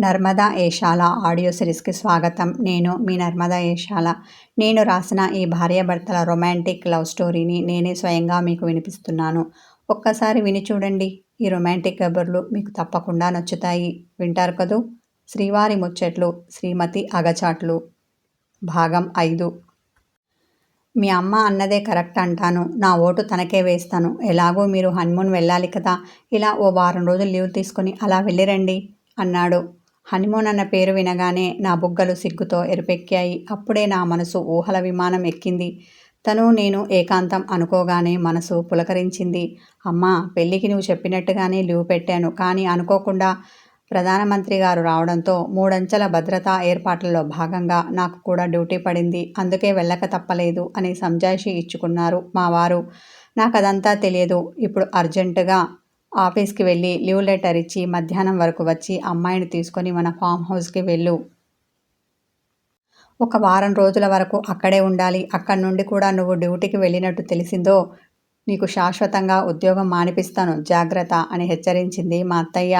Narmada Eshala audio సిరీస్కి స్వాగతం. నేను మీ నర్మదా ఏషాల నేను రాసిన ఈ భార్యాభర్తల రొమాంటిక్ లవ్ స్టోరీని నేనే స్వయంగా మీకు వినిపిస్తున్నాను. ఒక్కసారి విని చూడండి. ఈ రొమాంటిక్ కబుర్లు మీకు తప్పకుండా నచ్చుతాయి. వింటారు కదూ? శ్రీవారి ముచ్చట్లు శ్రీమతి అగచాట్లు. భాగం ఐదు. మీ అమ్మ అన్నదే కరెక్ట్ అంటాను. నా ఓటు తనకే వేస్తాను. ఎలాగో మీరు హన్మూన్ వెళ్ళాలి కదా. ఇలా ఓ వారం రోజులు లీవ్ తీసుకొని అలా వెళ్ళిరండి అన్నాడు. హనీమూన్ అన్న పేరు వినగానే నా బుగ్గలు సిగ్గుతో ఎరుపెక్కాయి. అప్పుడే నా మనసు ఊహల విమానం ఎక్కింది. తను నేను ఏకాంతం అనుకోగానే మనసు పులకరించింది. అమ్మా పెళ్ళికి నువ్వు చెప్పినట్టుగానే లీవ్ పెట్టాను. కానీ అనుకోకుండా ప్రధానమంత్రి గారు రావడంతో మూడంచెల భద్రతా ఏర్పాట్లలో భాగంగా నాకు కూడా డ్యూటీ పడింది. అందుకే వెళ్ళక తప్పలేదు అని సంజాయిషి ఇచ్చుకున్నారు మా వారు. నాకు అదంతా తెలియదు. ఇప్పుడు అర్జెంటుగా ఆఫీస్కి వెళ్ళి లీవ్ లెటర్ ఇచ్చి మధ్యాహ్నం వరకు వచ్చి అమ్మాయిని తీసుకొని మన ఫామ్ హౌస్కి వెళ్ళు. ఒక వారం రోజుల వరకు అక్కడే ఉండాలి. అక్కడి నుండి కూడా నువ్వు డ్యూటీకి వెళ్ళినట్టు తెలిసిందో నీకు శాశ్వతంగా ఉద్యోగం మానిపిస్తాను. జాగ్రత్త అని హెచ్చరించింది మా అత్తయ్య.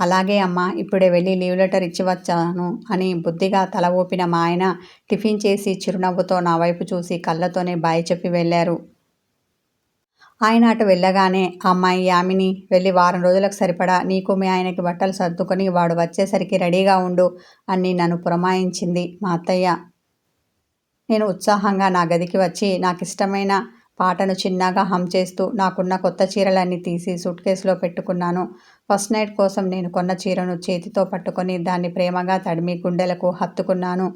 అలాగే అమ్మ ఇప్పుడే వెళ్ళి లీవ్ లెటర్ ఇచ్చి వచ్చాను అని బుద్ధిగా తల ఊపిన మా ఆయన టిఫిన్ చేసి చిరునవ్వుతో నా వైపు చూసి కళ్ళతోనే బాయి చెప్పి వెళ్ళారు. ఆయన అటు వెళ్ళగానే అమ్మాయి యామిని వెళ్ళి వారం రోజులకు సరిపడా నీకు మీ ఆయనకి బట్టలు సర్దుకొని వాడు వచ్చేసరికి రెడీగా ఉండు అని నన్ను పురమాయించింది మా అత్తయ్య. నేను ఉత్సాహంగా నా గదికి వచ్చి నాకు ఇష్టమైన పాటను చిన్నగా హమ్ చేస్తూ నాకున్న కొత్త చీరలన్నీ తీసి సూట్ కేసులో పెట్టుకున్నాను. ఫస్ట్ నైట్ కోసం నేను కొన్న చీరను చేతితో పట్టుకొని దాన్ని ప్రేమగా తడిమి గుండెలకు హత్తుకున్నాను.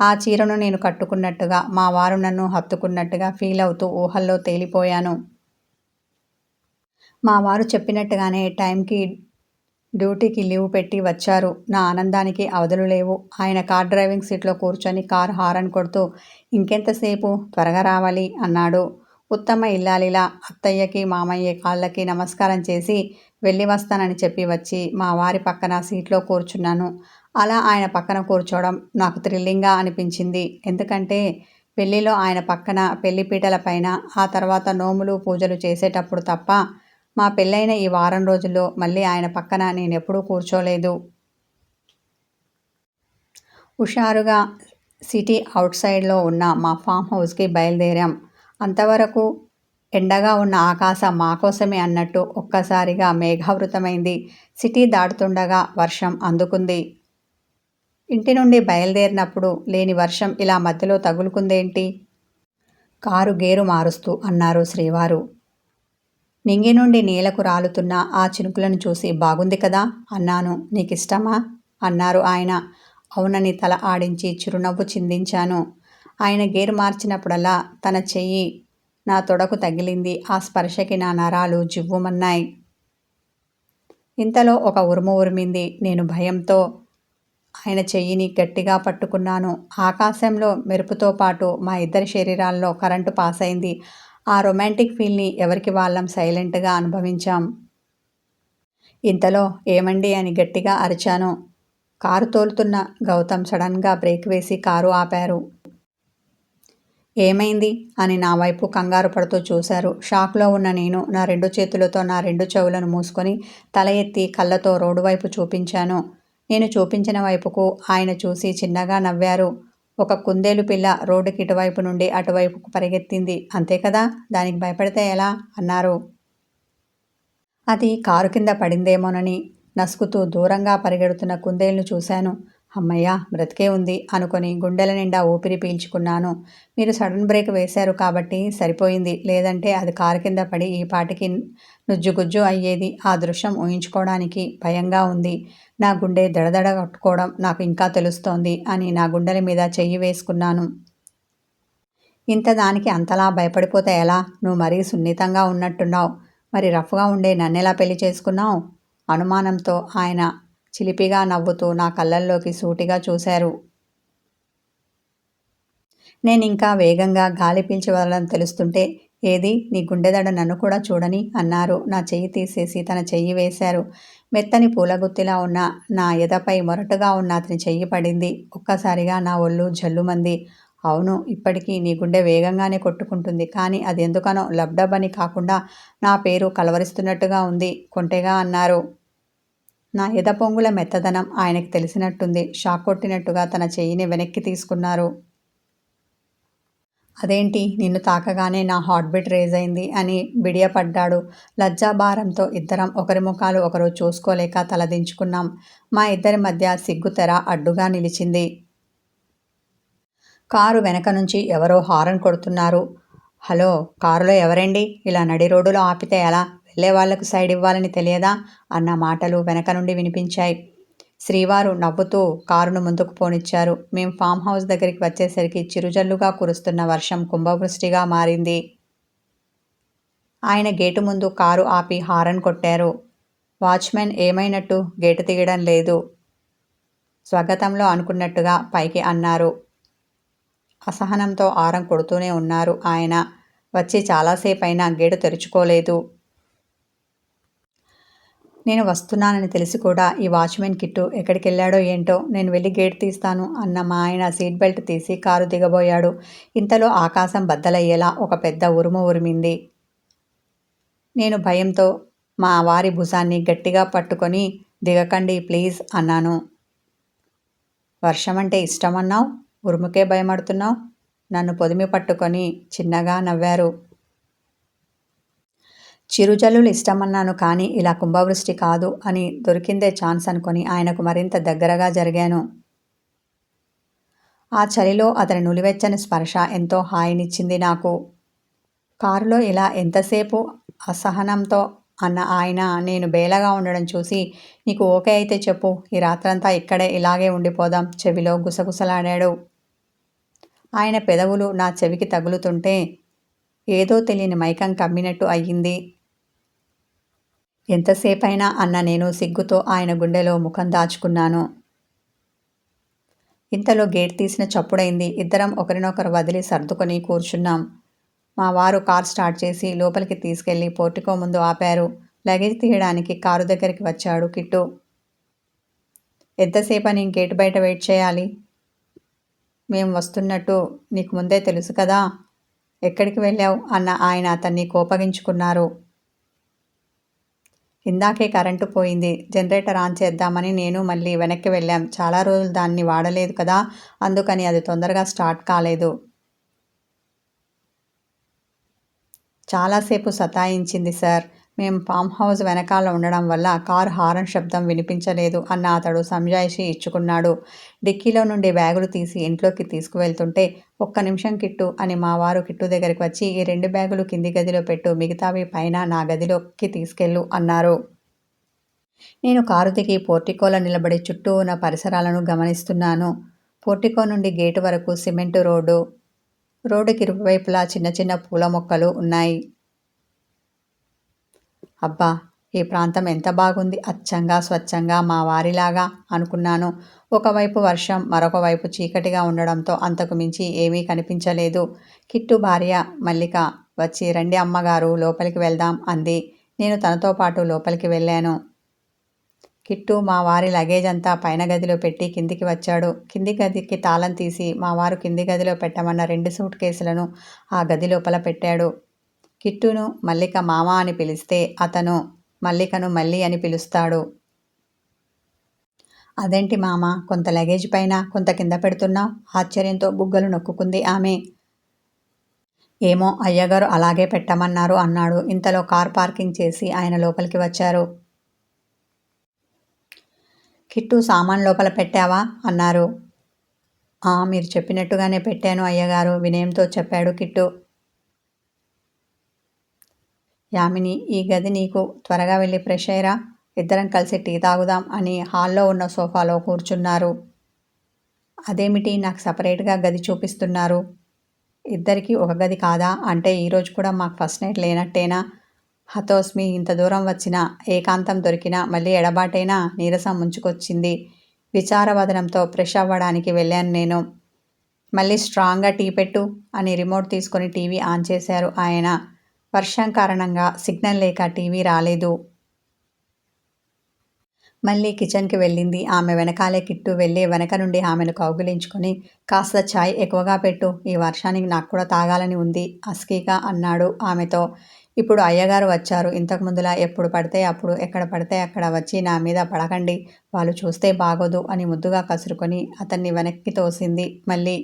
ఆ చీరను నేను కట్టుకున్నట్టుగా మా వారు నన్ను హత్తుకున్నట్టుగా ఫీల్ అవుతూ ఊహల్లో తేలిపోయాను. మా వారు చెప్పినట్టుగానే టైంకి డ్యూటీకి లీవ్ పెట్టి వచ్చారు. నా ఆనందానికి అవధులు లేవు. ఆయన కార్ డ్రైవింగ్ సీట్లో కూర్చొని కార్ హారన్ కొడుతూ ఇంకెంతసేపు త్వరగా రావాలి అన్నాడు. ఉత్తమ ఇల్లాలిలా అత్తయ్యకి మామయ్య కాళ్ళకి నమస్కారం చేసి వెళ్ళి వస్తానని చెప్పి వచ్చి మా వారి పక్కన సీట్లో కూర్చున్నాను. అలా ఆయన పక్కన కూర్చోవడం నాకు థ్రిల్లింగ్గా అనిపించింది. ఎందుకంటే పెళ్ళిలో ఆయన పక్కన పెళ్ళిపీటల పైన ఆ తర్వాత నోములు పూజలు చేసేటప్పుడు తప్ప మా పెళ్ళైన ఈ వారం రోజుల్లో మళ్ళీ ఆయన పక్కన నేను ఎప్పుడూ కూర్చోలేదు. హుషారుగా సిటీ అవుట్ సైడ్లో ఉన్న మా ఫామ్ హౌస్కి బయలుదేరాం. అంతవరకు ఎండగా ఉన్న ఆకాశం మా కోసమే అన్నట్టు ఒక్కసారిగా మేఘావృతమైంది. సిటీ దాటుతుండగా వర్షం అందుకుంది. ఇంటి నుండి బయలుదేరినప్పుడు లేని వర్షం ఇలా మధ్యలో తగులుకుందేంటి? కారు గేరు మారుస్తూ అన్నారు శ్రీవారు. నింగి నుండి నేలకు రాలుతున్న ఆ చినుకులను చూసి బాగుంది కదా? అన్నాను. నీకిష్టమా? అన్నారు ఆయన. అవునని తల ఆడించి చిరునవ్వు చిందించాను. ఆయన గేరు మార్చినప్పుడల్లా తన చెయ్యి నా తొడకు తగిలింది. ఆ స్పర్శకి నా నరాలు జివ్వుమన్నాయి. ఇంతలో ఒక ఉరుము ఉరిమింది. నేను భయంతో ఆయన చెయ్యిని గట్టిగా పట్టుకున్నాను. ఆకాశంలో మెరుపుతో పాటు మా ఇద్దరి శరీరాల్లో కరెంటు పాస్ అయింది ఆ రొమాంటిక్ ఫీల్ని ఎవరికి వాళ్ళం సైలెంట్గా అనుభవించాం. ఇంతలో ఏమండి అని గట్టిగా అరిచాను. కారు తోలుతున్న గౌతమ్ సడన్గా బ్రేక్ వేసి కారు ఆపారు. ఏమైంది? అని నా వైపు కంగారు పడుతూ చూశారు. షాక్లో ఉన్న నేను నా రెండు చేతులతో నా రెండు చెవులను మూసుకొని తల ఎత్తి కళ్ళతో రోడ్డు వైపు చూపించాను. నేను చూపించిన వైపుకు ఆయన చూసి చిన్నగా నవ్వారు. ఒక కుందేలు పిల్ల రోడ్డుకి ఇటువైపు నుండి అటువైపుకు పరిగెత్తింది. అంతే కదా? దానికి భయపడితే ఎలా? అన్నారు. అది కారు కింద పడిందేమోనని నసుకుతూ దూరంగా పరిగెడుతున్న కుందేలును చూశాను. అమ్మయ్య బ్రతికే ఉంది అనుకొని గుండెల నిండా ఊపిరి పీల్చుకున్నాను. మీరు సడన్ బ్రేక్ వేశారు కాబట్టి సరిపోయింది. లేదంటే అది కారు కింద పడి ఈ పాటికి నుజ్జుగుజ్జు అయ్యేది. ఆ దృశ్యం ఊహించుకోవడానికి భయంగా ఉంది. నా గుండె దడదడ కట్టుకోవడం నాకు ఇంకా తెలుస్తోంది అని నా గుండెల మీద చెయ్యి వేసుకున్నాను. ఇంత దానికి అంతలా భయపడిపోతే ఎలా? నువ్వు మరీ సున్నితంగా ఉన్నట్టున్నావు. మరి రఫ్గా ఉండే నన్నెలా పెళ్ళి చేసుకున్నావు? అనుమానంతో ఆయన చిలిపిగా నవ్వుతూ నా కళ్ళల్లోకి సూటిగా చూశారు. నేను ఇంకా వేగంగా గాలి పీల్చి తెలుస్తుంటే ఏది? నీ గుండెదడ నన్ను కూడా చూడని అన్నారు. నా చెయ్యి తీసేసి తన చెయ్యి వేశారు. మెత్తని పూలగుత్తిలా ఉన్న నా ఎదపై మొరటుగా ఉన్న అతని చెయ్యి పడింది. ఒక్కసారిగా నా ఒళ్ళు జల్లుమంది. అవును ఇప్పటికీ నీ గుండె వేగంగానే కొట్టుకుంటుంది. కానీ అది ఎందుకనో లబ్డబ్ అని కాకుండా నా పేరు కలవరిస్తున్నట్టుగా ఉంది. కొంటెగా అన్నారు. నా ఎద పొంగుల మెత్తదనం ఆయనకు తెలిసినట్టుంది. షాక్ కొట్టినట్టుగా తన చెయ్యిని వెనక్కి తీసుకున్నారు. అదేంటి? నిన్ను తాకగానే నా హార్ట్ బీట్ రేజ్ అయింది అని బిడియపడ్డాడు. లజ్జాభారంతో ఇద్దరం ఒకరి ముఖాలు ఒకరు చూసుకోలేక తలదించుకున్నాం మా ఇద్దరి మధ్య సిగ్గుతెర అడ్డుగా నిలిచింది. కారు వెనక నుంచి ఎవరో హారన్ కొడుతున్నారు. హలో కారులో ఎవరండి? ఇలా నడి రోడ్డులో ఆపితే ఎలా? లే వాళ్ళకు సైడ్ ఇవ్వాలని తెలియదా? అన్న మాటలు వెనక నుండి వినిపించాయి. శ్రీవారు నవ్వుతూ కారును ముందుకు పోనిచ్చారు. మేం ఫామ్ హౌస్ దగ్గరికి వచ్చేసరికి చిరుజల్లుగా కురుస్తున్న వర్షం కుంభవృష్టిగా మారింది. ఆయన గేటు ముందు కారు ఆపి హారన్ కొట్టారు. వాచ్మెన్ ఏమైనట్టు? గేటు తీయడం లేదు. స్వాగతంలో అనుకున్నట్టుగా పైకి అన్నారు. అసహనంతో ఆరం కొడుతూనే ఉన్నారు. ఆయన వచ్చి చాలాసేపైనా గేటు తెరుచుకోలేదు. నేను వస్తున్నానని తెలిసి కూడా ఈ వాచ్మెన్ కిట్టు ఎక్కడికి వెళ్ళాడో ఏంటో నేను వెళ్ళి గేట్ తీస్తాను అన్న మా ఆయన సీట్ బెల్ట్ తీసి కారు దిగబోయాడు. ఇంతలో ఆకాశం బద్దలయ్యేలా ఒక పెద్ద ఉరుము ఉరిమింది. నేను భయంతో మా వారి భుజాన్ని గట్టిగా పట్టుకొని దిగకండి ప్లీజ్ అన్నాను. వర్షం అంటే ఇష్టమన్నావు? ఉరుముకే భయపడుతున్నావు నన్ను పొదిమి పట్టుకొని చిన్నగా నవ్వారు. చిరుజల్లులు ఇష్టమన్నాను కానీ ఇలా కుంభవృష్టి కాదు అని దొరికిందే ఛాన్స్ అనుకొని ఆయనకు మరింత దగ్గరగా జరిగాను. ఆ చలిలో అతని నులివెచ్చని స్పర్శ ఎంతో హాయినిచ్చింది నాకు. కారులో ఇలా ఎంతసేపు అసహనంతో అన్న ఆయన నేను బేలగా ఉండడం చూసి నీకు ఓకే అయితే చెప్పు ఈ రాత్రంతా ఇక్కడే ఇలాగే ఉండిపోదాం చెవిలో గుసగుసలాడాడు. ఆయన పెదవులు నా చెవికి తగులుతుంటే ఏదో తెలియని మైకం కమ్మినట్టు అయ్యింది. ఎంతసేపైనా అన్న నేను సిగ్గుతో ఆయన గుండెలో ముఖం దాచుకున్నాను. ఇంతలో గేట్ తీసిన చప్పుడైంది. ఇద్దరం ఒకరినొకరు వదిలి సర్దుకొని కూర్చున్నాం. మా వారు కార్ స్టార్ట్ చేసి లోపలికి తీసుకెళ్ళి పోర్టికో ముందు ఆపారు. లగేజ్ తీయడానికి కారు దగ్గరికి వచ్చాడు కిట్టు. ఎంతసేపు నేను గేట్ బయట వెయిట్ చేయాలి? మేము వస్తున్నట్టు నీకు ముందే తెలుసు కదా? ఎక్కడికి వెళ్ళావు? అన్న ఆయన అతన్ని కోపగించుకున్నారు. ఇందాకే కరెంటు పోయింది. జనరేటర్ ఆన్ చేద్దామని నేను మళ్ళీ వెనక్కి వెళ్ళాం. చాలా రోజులు దాన్ని వాడలేదు కదా అందుకని అది తొందరగా స్టార్ట్ కాలేదు. చాలాసేపు సతాయించింది సార్. మేము ఫామ్ హౌస్ వెనకాల ఉండడం వల్ల కారు హారన్ శబ్దం వినిపించలేదు అన్న అతడు సంజాయిషి ఇచ్చుకున్నాడు. డిక్కీలో నుండి బ్యాగులు తీసి ఇంట్లోకి తీసుకువెళ్తుంటే ఒక్క నిమిషం కిట్టు అని మా వారు కిట్టు దగ్గరికి వచ్చి ఈ రెండు బ్యాగులు కింది గదిలో పెట్టు మిగతావి పైన నా గదిలోకి తీసుకెళ్ళు అన్నారు. నేను కారు దిగి పోర్టికోలో నిలబడి చుట్టూ ఉన్న పరిసరాలను గమనిస్తున్నాను. పోర్టికో నుండి గేటు వరకు సిమెంటు రోడ్డు రోడ్డుకి ఇరువైపులా చిన్న చిన్న పూల మొక్కలు ఉన్నాయి. అబ్బా ఈ ప్రాంతం ఎంత బాగుంది. అచ్చంగా స్వచ్ఛంగా మా వారిలాగా అనుకున్నాను. ఒకవైపు వర్షం మరొక వైపు చీకటిగా ఉండడంతో అంతకు మించి ఏమీ కనిపించలేదు. కిట్టు భార్య మల్లిక వచ్చి రండి అమ్మగారు లోపలికి వెళ్దాం అంది. నేను తనతో పాటు లోపలికి వెళ్ళాను. కిట్టు మా వారి లగేజ్ అంతా పైన గదిలో పెట్టి కిందికి వచ్చాడు. కింది గదికి తాళం తీసి మా వారు కింది గదిలో పెట్టమన్న రెండు సూట్ కేసులను ఆ గది లోపల పెట్టాడు. కిట్టును మల్లిక మామ అని పిలిస్తే అతను మల్లికను మల్లి అని పిలుస్తాడు. అదేంటి మామ కొంత లగేజ్ పైన కొంత కింద పెడుతున్నావు? ఆశ్చర్యంతో బుగ్గలు నొక్కుకుంది ఆమె. ఏమో అయ్యగారు అలాగే పెట్టమన్నారు అన్నాడు. ఇంతలో కార్ పార్కింగ్ చేసి ఆయన లోపలికి వచ్చారు. కిట్టు సామాన్ లోపల పెట్టావా? అన్నారు. మీరు చెప్పినట్టుగానే పెట్టాను అయ్యగారు వినయంతో చెప్పాడు కిట్టు. యామిని ఈ గది నీకు త్వరగా వెళ్ళి ఫ్రెష్ అయ్యరా. ఇద్దరం కలిసి టీ తాగుదాం అని హాల్లో ఉన్న సోఫాలో కూర్చున్నారు. అదేమిటి నాకు సపరేట్గా గది చూపిస్తున్నారు? ఇద్దరికి ఒక గది కాదా? అంటే ఈరోజు కూడా మాకు ఫస్ట్ నైట్ లేనట్టేనా? హతోస్మి ఇంత దూరం వచ్చినా ఏకాంతం దొరికినా మళ్ళీ ఎడబాటైనా నీరసం ముంచుకొచ్చింది. విచారవదనంతో ఫ్రెష్ అవ్వడానికి వెళ్ళాను నేను. మళ్ళీ స్ట్రాంగ్గా టీ పెట్టు అని రిమోట్ తీసుకొని టీవీ ఆన్ చేశారు ఆయన. వర్షం కారణంగా సిగ్నల్ లేక టీవీ రాలేదు. మళ్ళీ కిచెన్కి వెళ్ళింది. ఆమె వెనకాలే కిట్టు వెళ్ళి వెనక నుండి ఆమెను కౌగిలించుకొని కాస్త ఛాయ్ ఎక్కువగా పెట్టు. ఈ వర్షానికి నాకు కూడా తాగాలని ఉంది. అస్కీగా అన్నాడు ఆమెతో. ఇప్పుడు అయ్యగారు వచ్చారు. ఇంతకు ముందులా ఎప్పుడు పడితే అప్పుడు ఎక్కడ పడితే అక్కడ వచ్చి నా మీద పడకండి. వాళ్ళు చూస్తే బాగోదు అని ముద్దుగా కసురుకొని అతన్ని వెనక్కి తోసింది. మళ్ళీ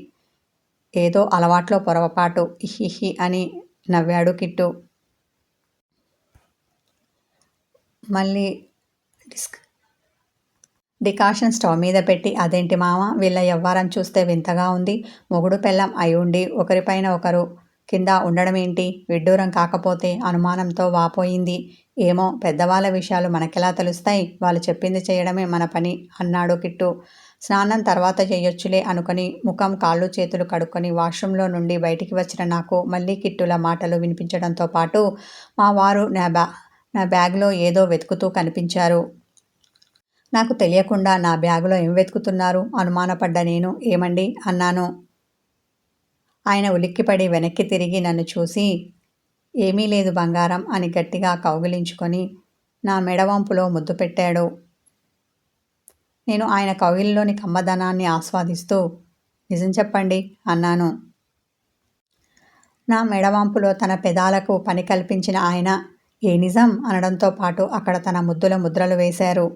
ఏదో అలవాట్లో పొరపాటు ఇహిహి అని నవ్వాడు కిట్టు. మళ్ళీ డిస్క్. డికాషన్ స్టవ్ మీద పెట్టి అదేంటి మామ వీళ్ళ ఎవ్వారం చూస్తే వింతగా ఉంది. మొగుడు పెళ్ళం అయి ఉండి ఒకరిపైన ఒకరు కింద ఉండడం ఏంటి? విడ్డూరం కాకపోతే అనుమానంతో వాపోయింది. ఏమో పెద్దవాళ్ళ విషయాలు మనకెలా తెలుస్తాయి? వాళ్ళు చెప్పింది చేయడమే మన పని అన్నాడు కిట్టు. స్నానం తర్వాత చేయొచ్చులే అనుకుని ముఖం కాళ్ళు చేతులు కడుక్కొని వాష్రూంలో నుండి బయటికి వచ్చిన నాకు మళ్ళీ కిట్టుల మాటలు వినిపించడంతో పాటు మా వారు నా బ్యా నా బ్యాగ్లో ఏదో వెతుకుతూ కనిపించారు. నాకు తెలియకుండా నా బ్యాగులో ఏం వెతుకుతున్నారు? అనుమానపడ్డ నేను. ఏమండి? అన్నాను. ఆయన ఉలిక్కిపడి వెనక్కి తిరిగి నన్ను చూసి ఏమీ లేదు బంగారం అని గట్టిగా కౌగిలించుకొని నా మెడవంపులో ముద్దు పెట్టాడు. నేను ఆయన కవిల్లోని కమ్మదనాన్ని ఆస్వాదిస్తూ నిజం చెప్పండి అన్నాను. నా మెడవంపులో తన పెదాలకు పని కల్పించిన ఆయన ఏ నిజం అనడంతో పాటు అక్కడ తన ముద్దుల ముద్రలు వేశారు.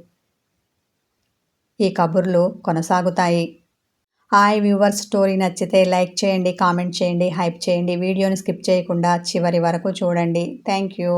ఈ కబుర్లు కొనసాగుతాయి. హాయ్ వ్యూవర్స్ స్టోరీ నచ్చితే లైక్ చేయండి కామెంట్ చేయండి హైప్ చేయండి. వీడియోని స్కిప్ చేయకుండా చివరి వరకు చూడండి. Thank you.